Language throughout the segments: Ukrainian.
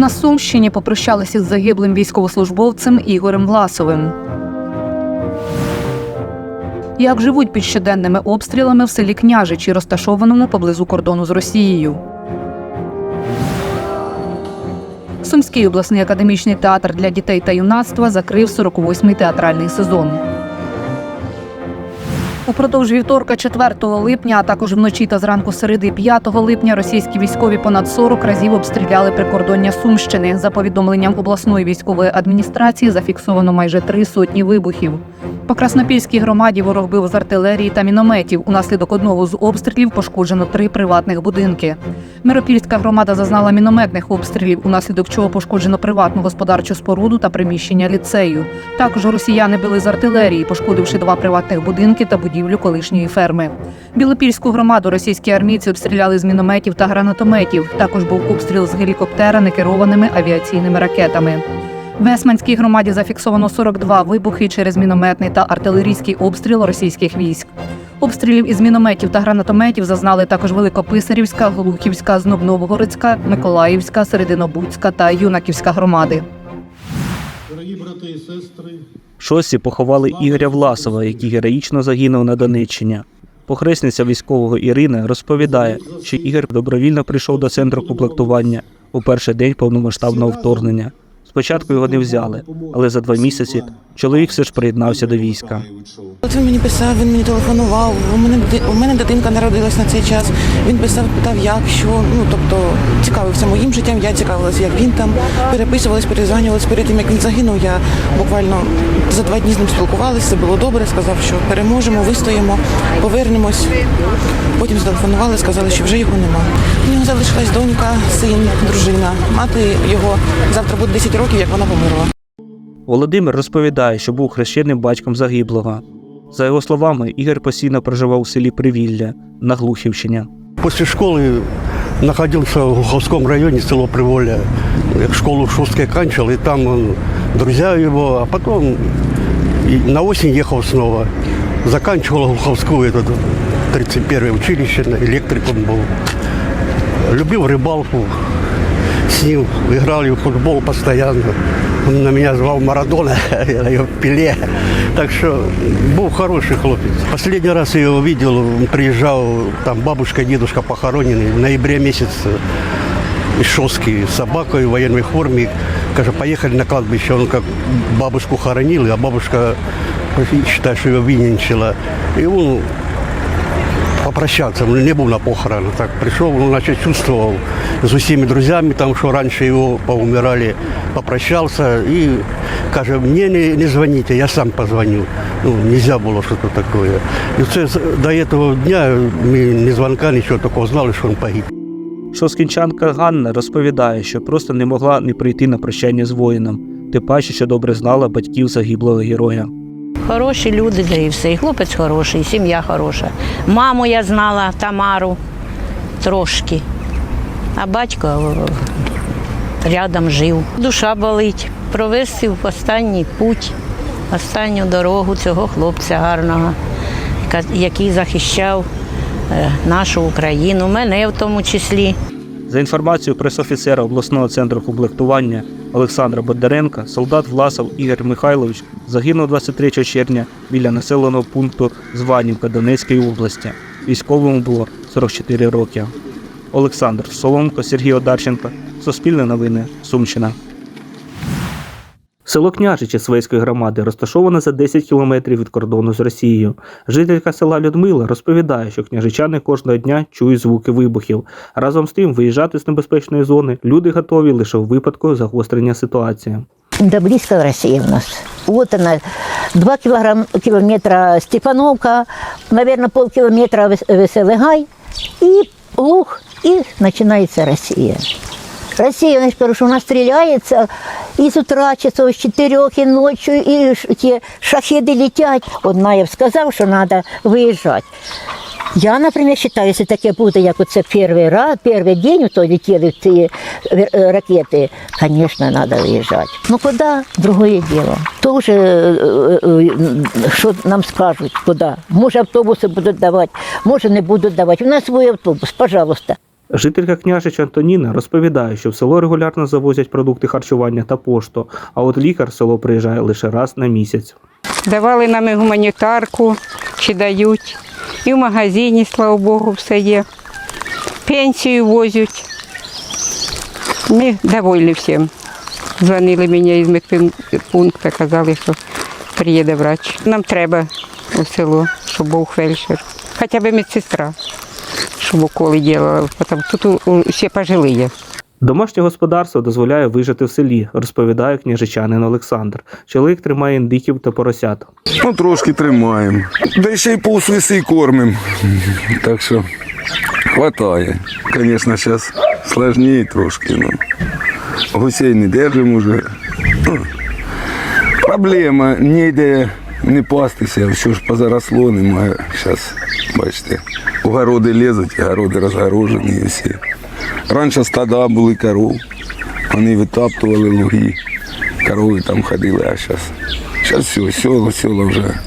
На Сумщині попрощалися з загиблим військовослужбовцем Ігорем Власовим. Як живуть під щоденними обстрілами в селі Княжичі, розташованому поблизу кордону з Росією. Сумський обласний академічний театр для дітей та юнацтва закрив 48-й театральний сезон. Упродовж вівторка 4 липня, а також вночі та зранку середи 5 липня російські військові понад 40 разів обстріляли прикордоння Сумщини. За повідомленням обласної військової адміністрації зафіксовано майже три сотні вибухів. По Краснопільській громаді ворог бив з артилерії та мінометів. Унаслідок одного з обстрілів пошкоджено три приватних будинки. Миропільська громада зазнала мінометних обстрілів, унаслідок чого пошкоджено приватну господарчу споруду та приміщення ліцею. Також росіяни били з артилерії, пошкодивши два приватних будинки та будівлю колишньої ферми. Білопільську громаду російські армійці обстріляли з мінометів та гранатометів. Також був обстріл з гелікоптера некерованими авіаційними ракетами. В Есманській громаді зафіксовано 42 вибухи через мінометний та артилерійський обстріл російських військ. Обстрілів із мінометів та гранатометів зазнали також Великописарівська, Глухівська, Знобновгородська, Миколаївська, Серединобудська та Юнаківська громади. Дорогі брати і сестри, Шості поховали Ігоря Власова, який героїчно загинув на Донеччині. Похресниця військового Ірина розповідає, що Ігор добровільно прийшов до центру комплектування у перший день повномасштабного вторгнення. Спочатку його не взяли, але за два місяці чоловік все ж приєднався до війська. От він мені писав, він мені телефонував. У мене у мене дитинка народилась на цей час. Він писав, питав, як, що. Ну тобто цікавився моїм життям. Я цікавилася, як він там. Переписувались, перезванювались. Перед тим як він загинув, я буквально за два дні з ним спілкувалася. Це було добре. Сказав, що переможемо, вистоїмо, повернемось. Потім зателефонували, сказали, що вже його нема. У нього залишилась донька, син, дружина. Мати його завтра буде 10 років, як вона померла. Володимир розповідає, що був хрещеним батьком загиблого. За його словами, Ігор постійно проживав у селі Привілля на Глухівщині. После школы находился в Глуховском районе, село Приволье. Я Школу в Шустке оканчивал, и там он, друзья его, а потом и на осень ехал снова. Заканчивал Глуховскую, этот 31 училище, электриком был. Любил рыбалку, С ним играли в футбол постоянно. Он на меня звал Марадона, я его Пеле. Так что был хороший хлопец. Последний раз я его видел, он приезжал, там бабушка дедушка похоронены в ноябре месяце из Шостки с собакой в военной форме. Каже, поехали на кладбище. Он как бабушку хоронил, а бабушка считает, что его винничала. И он попрощаться. Он не был на похоронах. Так пришел, он значит, чувствовал с усіми друзьями, там, что раньше его поумирали, попрощался и каже, мне не, не звоните, я сам позвоню. Ну, нельзя было что-то такое. И це, з- до этого дня мы ни звонка, ничего такого знали, что он погиб. Шоскінчанка Ганна розповідає, що просто не могла не прийти на прощання з воїном, тим паче, що добре знала батьків загиблого героя. Хороші люди, да і все. І хлопець хороший, і сім'я хороша. Маму я знала, Тамару трошки. А батько е, рядом жив. Душа болить. Провести в останній путь, останню дорогу цього хлопця гарного, який захищав е, нашу Україну, мене в тому числі. За інформацією пресофіцера обласного центру комплектування Олександра Бондаренка, солдат Власов Ігор Михайлович загинув 23 червня біля населеного пункту Званівка Донецької області. Військовому було 44 роки. Олександр Соломко, Сергій Одарченко, Суспільне новини, Сумщина. Село Княжичі Свейської громади розташоване за 10 кілометрів від кордону з Росією. Жителька села Людмила розповідає, що княжичани кожного дня чують звуки вибухів. Разом з тим, виїжджати з небезпечної зони люди готові лише в випадку загострення ситуації. Да близко Россия у нас. Вот она, два килограмм, километра Степановка, наверное, полкилометра Вес- Веселый Гай, и Луг, и начинается Россия. Россия, я скажу, что она стреляется и с утра часов с четырех, и ночью, и ш- те шахеды летят. Вот Наев сказал, что надо выезжать. Я, например, считаю, если таке буде, як оце перший раз, перший день, то летіли ці е, е, ракети, звісно, треба виїжджати. Ну куди? Другое діло. То вже, е, е, е, що нам скажуть, куди. Може автобуси будуть давати, може не будуть давати. У нас свій автобус, пожалуйста. Жителька княжич Антоніна розповідає, що в село регулярно завозять продукти харчування та пошту, а от лікар в село приїжджає лише раз на місяць. Давали нам і гуманітарку, чи дають. І в магазині, слава Богу, все є. Пенсію возять. Ми довольні всім. Дзвонили мені із медпункту, казали, що приїде врач. Нам треба у село, щоб був фельдшер. Хоча б медсестра, щоб уколи. Тому Тут у- у- всі пожилі. Домашнє господарство дозволяє вижити в селі, розповідає княжичанин Олександр. Чоловік тримає індиків та поросят. Ну, трошки тримаємо. Да ще й полсвиси кормимо. Так що хватає. Звісно, зараз складніше трошки. Ну. Гусей не держимо вже. Ну, Проблема, ніде не пастися, все ж позаросло, немає. Зараз, бачите, огороди лізуть, огороди розгорожені і всі. Раніше стада були коров, вони витаптували луги, корови там ходили, а зараз, зараз все, села, села вже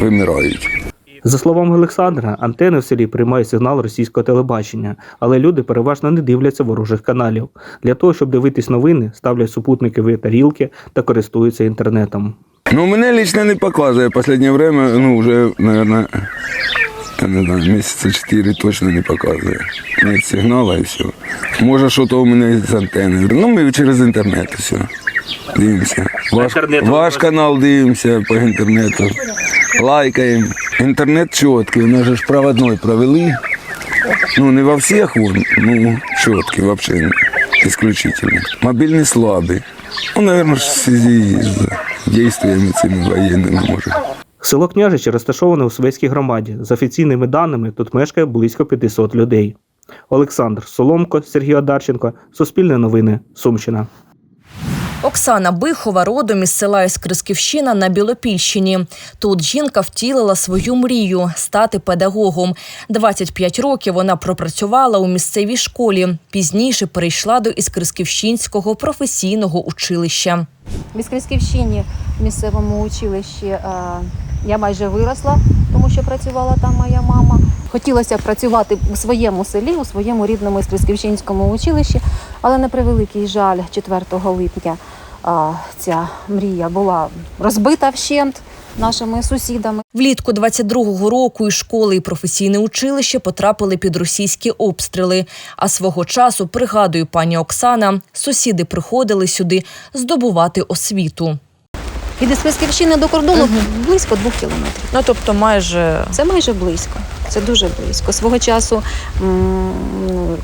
вимирають. За словами Олександра, антени в селі приймають сигнал російського телебачення, але люди переважно не дивляться ворожих каналів. Для того, щоб дивитись новини, ставлять супутникові тарілки та користуються інтернетом. Ну, мене лично не показує. Останнє время, ну, вже, мабуть, я не знаю, місяці чотири точно не показує. Нет сигналу і все. Може, що то у мене з антени. Ну, ми через інтернет все. Дивимося. Ваш, ваш канал дивимося по інтернету. Лайкаємо. Інтернет чіткий, у нас же ж проводной провели. Ну, не во всіх, вон, ну, чіткий, взагалі, исключительно. Мобільний слабий. Ну, наверное, в связи з дійствами цими воєнними, може. Село Княжичі розташоване у Свейській громаді. За офіційними даними, тут мешкає близько 500 людей. Олександр Соломко, Сергій Одарченко, Суспільне новини, Сумщина. Оксана Бихова родом із села Іскрисківщина на Білопільщині. Тут жінка втілила свою мрію стати педагогом. 25 років вона пропрацювала у місцевій школі. Пізніше перейшла до Іскрисківщинського професійного училища. В Іскрисківщині в місцевому училищі я майже виросла, тому що працювала там моя мама. Хотілося працювати у своєму селі, у своєму рідному Іскрисківщинському училищі, але на превеликий жаль, 4 липня е, ця мрія була розбита вщент нашими сусідами. Влітку 22-го року і школи, і професійне училище потрапили під російські обстріли. А свого часу, пригадує пані Оксана, сусіди приходили сюди здобувати освіту. Від Списківщини до кордону близько двох кілометрів. Ну тобто, майже Це майже близько. Це дуже близько. Свого часу м, ну,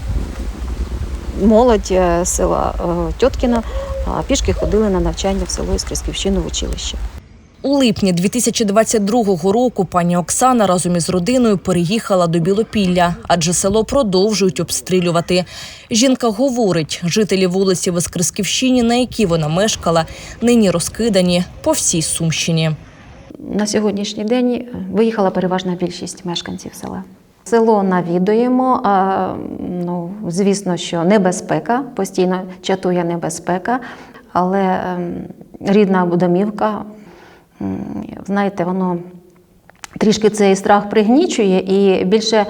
молодь е, села е, Тьоткіна а, пішки ходили на навчання в село Іскрисківщину в училище. У липні 2022 року пані Оксана разом із родиною переїхала до Білопілля, адже село продовжують обстрілювати. Жінка говорить, жителі вулиці в Іскрисківщині, на якій вона мешкала, нині розкидані по всій Сумщині. На сьогоднішній день виїхала переважна більшість мешканців села. Село навідуємо. А, ну, звісно, що небезпека, постійно чатує небезпека, але ем, рідна домівка, м, знаєте, воно трішки цей страх пригнічує і більше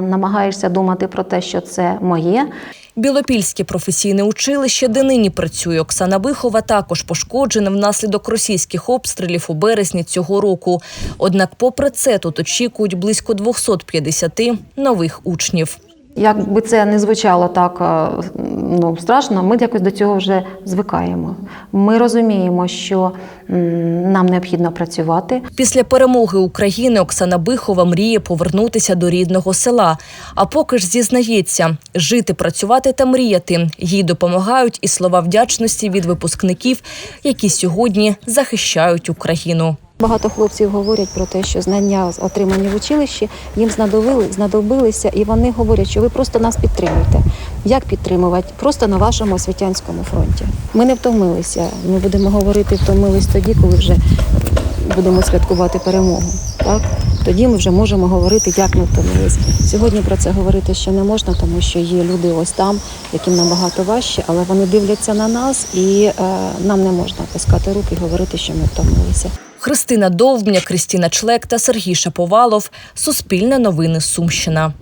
намагаєшся думати про те, що це моє. Білопільське професійне училище, де нині працює Оксана Бихова, також пошкоджене внаслідок російських обстрілів у березні цього року. Однак, попри це, тут очікують близько 250 нових учнів. Як би це не звучало так е, ну, страшно, ми якось до цього вже звикаємо. Ми розуміємо, що нам необхідно працювати. Після перемоги України Оксана Бихова мріє повернутися до рідного села. А поки ж зізнається, жити, працювати та мріяти їй допомагають і слова вдячності від випускників, які сьогодні захищають Україну. Багато хлопців говорять про те, що знання, отримані в училищі, їм знадобили, знадобилися, і вони говорять, що ви просто нас підтримуєте. Як підтримувати? Просто на вашому освітянському фронті. Ми не втомилися. Ми будемо говорити, втомились тоді, коли вже будемо святкувати перемогу. Так? Тоді ми вже можемо говорити, як ми втомились. Сьогодні про це говорити ще не можна, тому що є люди ось там, яким набагато важче, але вони дивляться на нас, і е, нам не можна опускати руки і говорити, що ми втомилися. Христина Довбня, Крістіна Члек та Сергій Шаповалов. Суспільне новини Сумщина.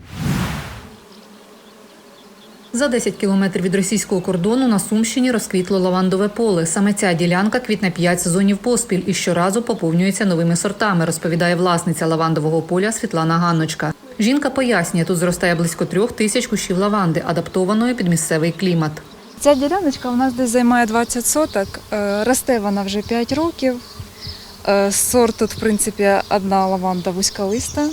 За 10 кілометрів від російського кордону на Сумщині розквітло лавандове поле. Саме ця ділянка квітне 5 сезонів поспіль і щоразу поповнюється новими сортами, розповідає власниця лавандового поля Світлана Ганночка. Жінка пояснює, тут зростає близько трьох тисяч кущів лаванди, адаптованої під місцевий клімат. Ця діляночка у нас десь займає 20 соток. Е, Росте вона вже 5 років. Е, Сорт тут, в принципі, одна лаванда вузьколиста.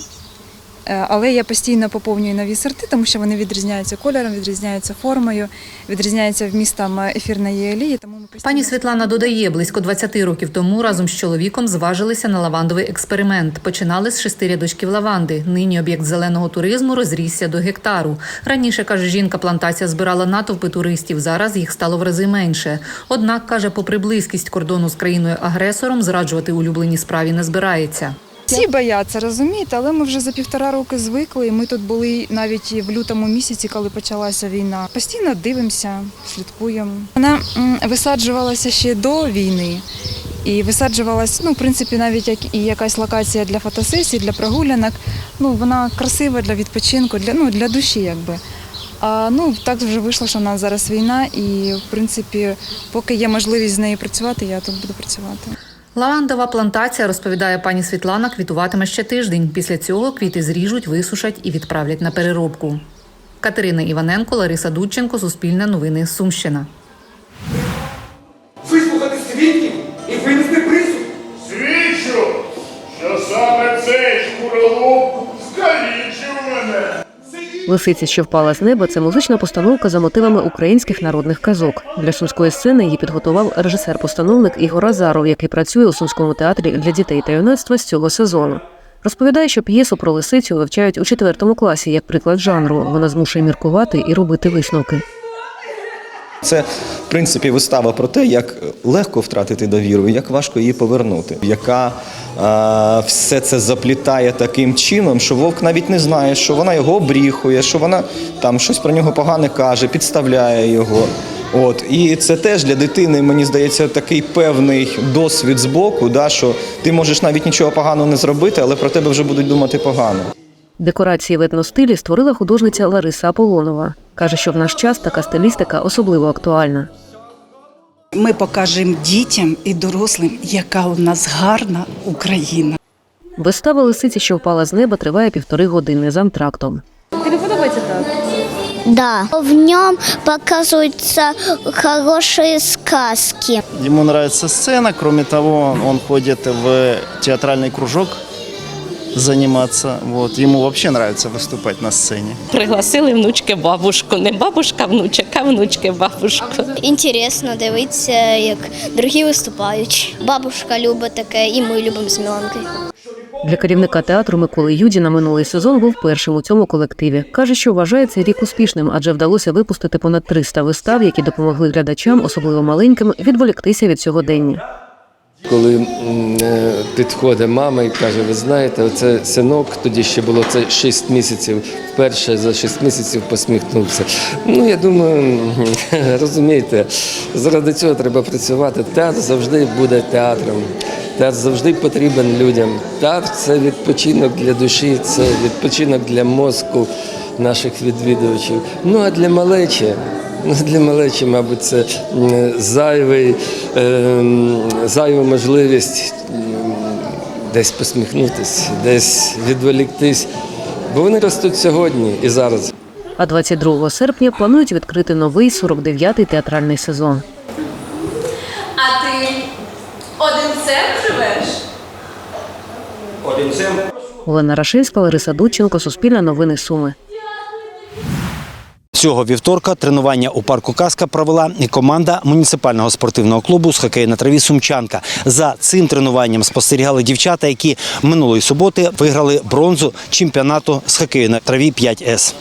Е, Але я постійно поповнюю нові сорти, тому що вони відрізняються кольором, відрізняються формою, відрізняються вмістом ефірної олії. Тому ми постійно... Пані Світлана додає, близько 20 років тому разом з чоловіком зважилися на лавандовий експеримент. Починали з шести рядочків лаванди. Нині об'єкт зеленого туризму розрісся до гектару. Раніше каже жінка, плантація збирала натовпи туристів. Зараз їх стало в рази менше. Однак каже, попри близькість кордону з країною агресором, зраджувати улюбленій справі не збирається. Всі бояться, розумієте, але ми вже за півтора роки звикли. і Ми тут були навіть в лютому місяці, коли почалася війна. Постійно дивимося, слідкуємо. Вона висаджувалася ще до війни. І висаджувалась, ну, в принципі, навіть як і якась локація для фотосесій, для прогулянок. Ну, вона красива для відпочинку, для, ну, для душі, якби. А ну так вже вийшло, що в нас зараз війна, і в принципі, поки є можливість з нею працювати, я тут буду працювати. Лавандова плантація, розповідає пані Світлана, квітуватиме ще тиждень. Після цього квіти зріжуть, висушать і відправлять на переробку. Катерина Іваненко, Лариса Дудченко, Суспільне новини, Сумщина. вислухати свідків і винести присуд. Свідчу, що саме цей шкуролуп скалічив мене. Лисиця, що впала з неба, це музична постановка за мотивами українських народних казок. Для сумської сцени її підготував режисер-постановник Ігор Азаров, який працює у сумському театрі для дітей та юнацтва з цього сезону. Розповідає, що п'єсу про лисицю вивчають у четвертому класі як приклад жанру. Вона змушує міркувати і робити висновки. Це, в принципі, вистава про те, як легко втратити довіру, як важко її повернути, яка е, все це заплітає таким чином, що вовк навіть не знає, що вона його обріхує, що вона там щось про нього погане каже, підставляє його. От і це теж для дитини, мені здається, такий певний досвід з боку, да, що ти можеш навіть нічого поганого не зробити, але про тебе вже будуть думати погано. Декорації в етностилі створила художниця Лариса Аполонова. Каже, що в наш час така стилістика особливо актуальна. Ми покажемо дітям і дорослим, яка у нас гарна Україна. Вистава лисиці, що впала з неба, триває півтори години з антрактом. Тобі подобається так? Да. В нем показываются хорошие сказки. Ему нравится сцена, кроме того, он ходит в театральный кружок заниматься. Вот. Ему вообще нравится выступать на сцене. Пригласили внучки бабушку. Не бабушка, внучок, а внучки бабушку. Інтересно дивитися, як другі виступають. Бабушка любить таке, і ми любимо з Міланкою. Для керівника театру Миколи Юдіна минулий сезон був першим у цьому колективі. Каже, що вважає цей рік успішним, адже вдалося випустити понад 300 вистав, які допомогли глядачам, особливо маленьким, відволіктися від сьогодення. Коли е, підходить мама і каже, ви знаєте, оце синок, тоді ще було це 6 місяців, вперше за 6 місяців посміхнувся. Ну, я думаю, розумієте, заради цього треба працювати. Театр завжди буде театром. Театр завжди потрібен людям. Театр це відпочинок для душі, це відпочинок для мозку наших відвідувачів. Ну а для малечі. Ну, для малечі, мабуть, це зайвий, е, зайва можливість десь посміхнутися, десь відволіктись. Бо вони ростуть сьогодні і зараз. А 22 серпня планують відкрити новий 49-й театральний сезон. А ти один центр живеш? Олена Рашинська, Лариса Дудченко, Суспільне новини Суми. Цього вівторка тренування у парку Казка провела і команда муніципального спортивного клубу з хокею на траві Сумчанка. За цим тренуванням спостерігали дівчата, які минулої суботи виграли бронзу чемпіонату з хокею на траві 5С.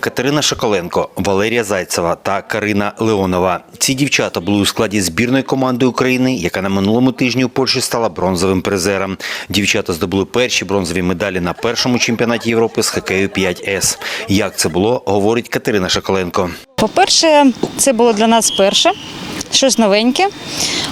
Катерина Шоколенко, Валерія Зайцева та Карина Леонова. Ці дівчата були у складі збірної команди України, яка на минулому тижні у Польщі стала бронзовим призером. Дівчата здобули перші бронзові медалі на першому чемпіонаті Європи з хокею 5С. Як це було, говорить Катерина Шоколенко. По-перше, це було для нас перше. щось новеньке.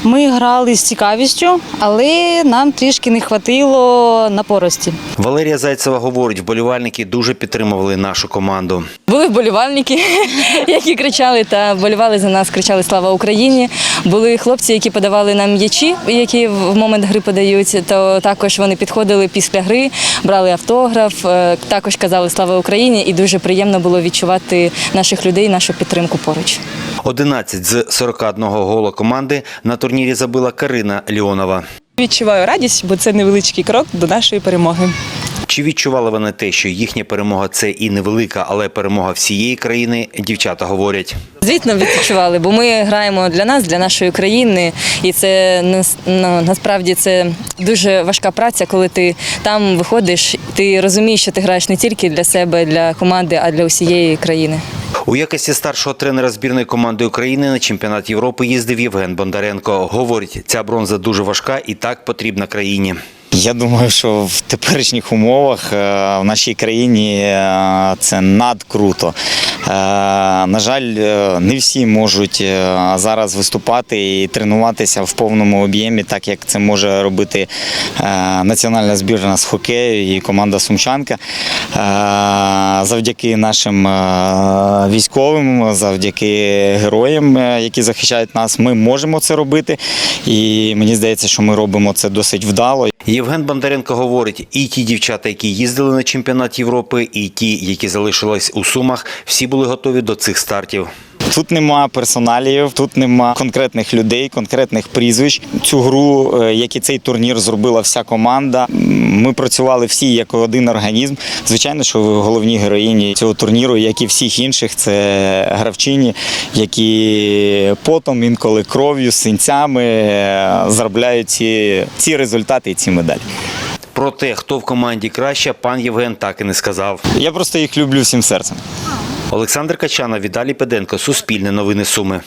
Ми грали з цікавістю, але нам трішки не хватило напорості. Валерія Зайцева говорить, вболівальники дуже підтримували нашу команду. Були вболівальники, які кричали та вболівали за нас, кричали Слава Україні. Були хлопці, які подавали нам м'ячі, які в момент гри подають. То також вони підходили після гри, брали автограф, е, також казали Слава Україні, і дуже приємно було відчувати наших людей, нашу підтримку поруч. 11 з 41 гола команди на турнірі забила Карина Ліонова. Відчуваю радість, бо це невеличкий крок до нашої перемоги. Чи відчували вони те, що їхня перемога це і невелика, але перемога всієї країни? Дівчата говорять. Звісно, відчували, бо ми граємо для нас, для нашої країни, і це ну, насправді це дуже важка праця, коли ти там виходиш, ти розумієш, що ти граєш не тільки для себе, для команди, а для усієї країни. У якості старшого тренера збірної команди України на чемпіонат Європи їздив Євген Бондаренко. Говорить, ця бронза дуже важка і так потрібна країні. Я думаю, що в теперішніх умовах е, в нашій країні е, це надкруто. Е, На жаль, не всі можуть зараз виступати і тренуватися в повному об'ємі, так як це може робити національна збірна з хокею і команда Сумчанка. Завдяки нашим військовим, завдяки героям, які захищають нас, ми можемо це робити. І мені здається, що ми робимо це досить вдало. Євген Бондаренко говорить, і ті дівчата, які їздили на чемпіонат Європи, і ті, які залишились у Сумах, всі були готові до цих стартів. Тут нема персоналів, тут нема конкретних людей, конкретних прізвищ. Цю гру, е, як і цей турнір, зробила вся команда. Ми працювали всі як один організм. Звичайно, що головні героїні цього турніру, як і всіх інших, це гравчині, які потом, інколи кров'ю, синцями е, заробляють ці, ці результати і ці медалі. Про те, хто в команді краще, пан Євген так і не сказав. Я просто їх люблю всім серцем. Олександр Качана, Віталій Педенко, Суспільне новини Суми.